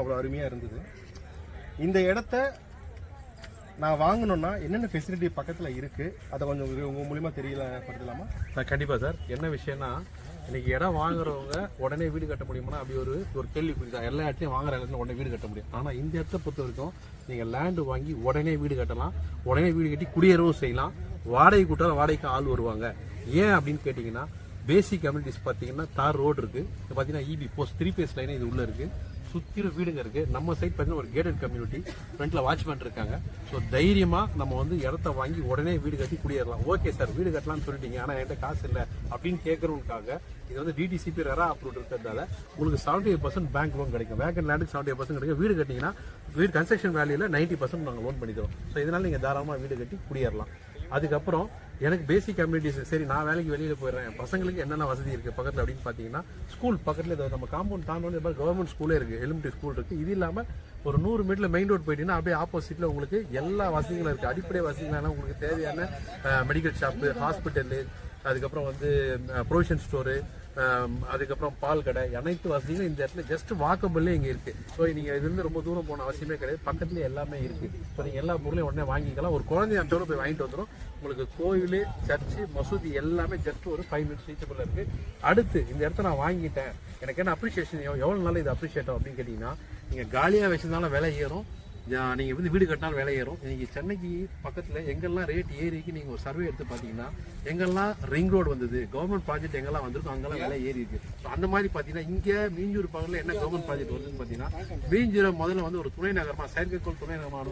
அவ்வளோ அருமையாக இருந்தது. இந்த இடத்த நான் வாங்கணும்னா என்னென்ன ஃபெசிலிட்டி பக்கத்தில் இருக்குது அதை கொஞ்சம் உங்கள் மூலிமா தெரியல படுத்தலாமா சார் கண்டிப்பாக சார். என்ன விஷயம்னா இன்னைக்கு இடம் வாங்குறவங்க உடனே வீடு கட்ட முடியுமா அப்படி ஒரு ஒரு கேள்வி தான். எல்லா இடத்தையும் வாங்குற இடத்துல உடனே வீடு கட்ட முடியும். ஆனால் இந்த இடத்த பொறுத்த வரைக்கும் நீங்கள் லேண்டு வாங்கி உடனே வீடு கட்டலாம். உடனே வீடு கட்டி குடியேறவும் செய்யலாம். வாடகை கூட்டாலும் வாடகைக்கு ஆள் வருவாங்க. ஏன் அப்படின்னு கேட்டிங்கன்னா பேசிக் கம்யூனிட்டிஸ் பார்த்தீங்கன்னா தார் ரோடு இருக்குது இப்போ பார்த்தீங்கன்னா EB post three phase line இது உள்ளே இருக்குது சுத்திரும் வீடுங்க இருக்கு. நம்ம சைட் பார்த்தீங்கன்னா ஒரு கேட்டட் கம்யூனிட்டி ஃப்ரண்ட்ல வாட்ச்மேன் இருக்காங்க. ஸோ தைரியமா நம்ம வந்து இடத்த வாங்கி உடனே வீடு கட்டி குடியேறலாம். ஓகே சார் வீடு கட்டலாம்னு சொல்லிட்டீங்க. ஆனா என்கிட்ட காசு இல்லை அப்படின்னு கேட்கறவங்களுக்காக இது வந்து டிடிசிபி ரெரா அப்ரூவ் இருக்கிறதால உங்களுக்கு seventy eight percent bank loan கிடைக்கும் வேக்கன் லேண்டுக்கு செவன்டி எயிட் பர்சன்ட் கிடைக்கும். வீடு கட்டிங்கன்னா வீடு கன்ஸ்ட்ரக்ஷன் வேலையில் நைன்டி பர்சன்ட் நாங்கள் லோன் பண்ணி தரோம் ஸோ இதனால நீங்கள் தாராளமாக வீடு கட்டி குடியேறலாம். அதுக்கப்புறம் எனக்கு பேசிக் கம்யூனிட்டிஸ் சரி நான் வேலைக்கு வெளியில் போயிடுறேன். பசங்களுக்கு என்னென்ன வசதி இருக்குது பக்கத்தில் அப்படின்னு பார்த்தீங்கன்னா ஸ்கூல் பக்கத்தில் ஏதாவது நம்ம காம்பவுண்ட் தாண்டோன்னு கவர்மெண்ட் ஸ்கூலே இருக்கு எலிமெண்ட்ரி ஸ்கூல் இருக்குது இது இல்லாமல் ஒரு நூறு மீட்டர் மெயின் ரோட் போயிட்டீங்கன்னா அப்படியே ஆப்போசிட்ல உங்களுக்கு எல்லா வசதிகளும் இருக்குது அடிப்படை வசதிகளான உங்களுக்கு தேவையான மெடிக்கல் ஷாப்பு ஹாஸ்பிட்டலு அதுக்கப்புறம் வந்து ப்ரொவிஷன் ஸ்டோரு அதுக்கப்புறம் பால் கடை அனைத்து வசதியும் இந்த இடத்துல ஜஸ்ட் வாக்கபிள்லேயே இங்கே இருக்குது ஸோ நீங்கள் இதுலேருந்து ரொம்ப தூரம் போன அவசியமே கிடையாது. பக்கத்துலேயே எல்லாமே இருக்குது ஸோ நீங்கள் எல்லா பொருளையும் உடனே வாங்கிக்கலாம். ஒரு குழந்தைய அஞ்சோட போய் வாங்கிட்டு வந்துடும் உங்களுக்கு கோயில் சர்ச்சு மசூதி எல்லாமே ஜஸ்ட் ஒரு ஃபைவ் மினிட்ஸ் ரீச்சபிள் இருக்குது அடுத்து இந்த இடத்த நான் வாங்கிட்டேன். எனக்கு என்ன அப்ரிஷியேஷன் எவ்வளோ நாள் இது அப்ரிஷியேட் அப்படின்னு கேட்டிங்கன்னா நீங்கள் காலியாக வச்சுருந்தாலும் விலை ஏறும். நீங்கள் வந்து வீடு கட்டினாலும் விலை ஏறும். இன்றைக்கி சென்னைக்கு பக்கத்தில் எங்கெல்லாம் ரேட் ஏறிக்கு நீங்கள் ஒரு சர்வே எடுத்து பார்த்தீங்கன்னா எங்கெல்லாம் ரிங் ரோடு வந்தது கவர்மெண்ட் ப்ராஜெக்ட் எங்கெல்லாம் வந்திருக்கும் அங்கெல்லாம் விலை ஏறி இருக்கு ஸோ அந்த மாதிரி பார்த்தீங்கன்னா இங்கே மீஞ்சூர் பகுதியில் என்ன கவர்மெண்ட் ப்ராஜெக்ட் வருதுன்னு பார்த்தீங்கன்னா மீஞ்சூரை முதல்ல வந்து ஒரு துணை நகரமாக செயற்கைக்கோள் துணை நகரமாக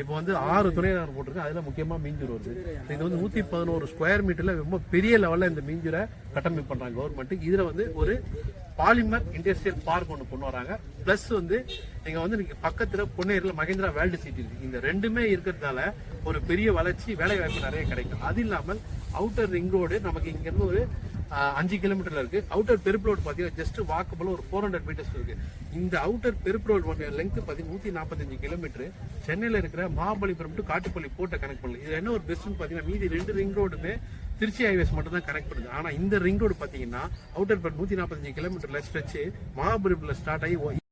இப்போ வந்து ஆறு துணை போட்டிருக்கு. அதில் முக்கியமாக மீஞ்சூர் வருது. இது வந்து நூற்றி பதினோரு ஸ்கொயர் மீட்டரில் ரொம்ப பெரிய லெவலில் இந்த மீஞ்சூரை கட்டமைப்பு பண்ணுறாங்க கவர்மெண்ட் இதில் வந்து ஒரு பாலிமர் இண்டஸ்ட்ரியல் பார்க் ஒன்று கொண்டு வராங்க. ப்ளஸ் வந்து நீங்கள் வந்து நீங்கள் பக்கத்தில் பொன்னேரியில் மகேந்திரா வேர்ல்டு சிட்டி இருக்கு. இந்த ரெண்டுமே இருக்கிறதுனால ஒரு பெரிய வளர்ச்சி வேலை வாய்ப்பு நிறைய கிடைக்கும். அது இல்லாமல் அவுட்டர் ரிங் ரோடு நமக்கு இங்கேருந்து ஒரு அஞ்சு கிலோமீட்டர்ல இருக்கு. அவுட்டர் பெருப்பு ரோடு பாத்தீங்கன்னா ஜஸ்ட் வாக்கபிள் ஒரு ஃபோர் ஹண்ட்ரட் மீட்டர்ஸ் இருக்கு. இந்த அவுட்டர் பெருப்பு ரோடு லெங்க் பாத்தீங்கன்னா நூத்தி நாற்பத்தஞ்சு கிலோமீட்டர் சென்னையில இருக்கிற மகாபலிபுரம் டு காட்டுப்பள்ளி போட்ட கனெக்ட் பண்ணல. இது என்ன ஒரு பெஸ்ட்னு பாத்தீங்கன்னா மீதி ரெண்டு ரிங் ரோடுமே திருச்சி ஹைவேஸ் மட்டும் தான் கனெக்ட் பண்ணுது. ஆனா இந்த ரிங் ரோடு பாத்தீங்கன்னா அவுட்டர் பெட் நூத்தி நாற்பத்தஞ்சு கிலோமீட்டர்ல ஸ்ட்ரெச் மகாபலிபுரம்ல ஸ்டார்ட் ஆகி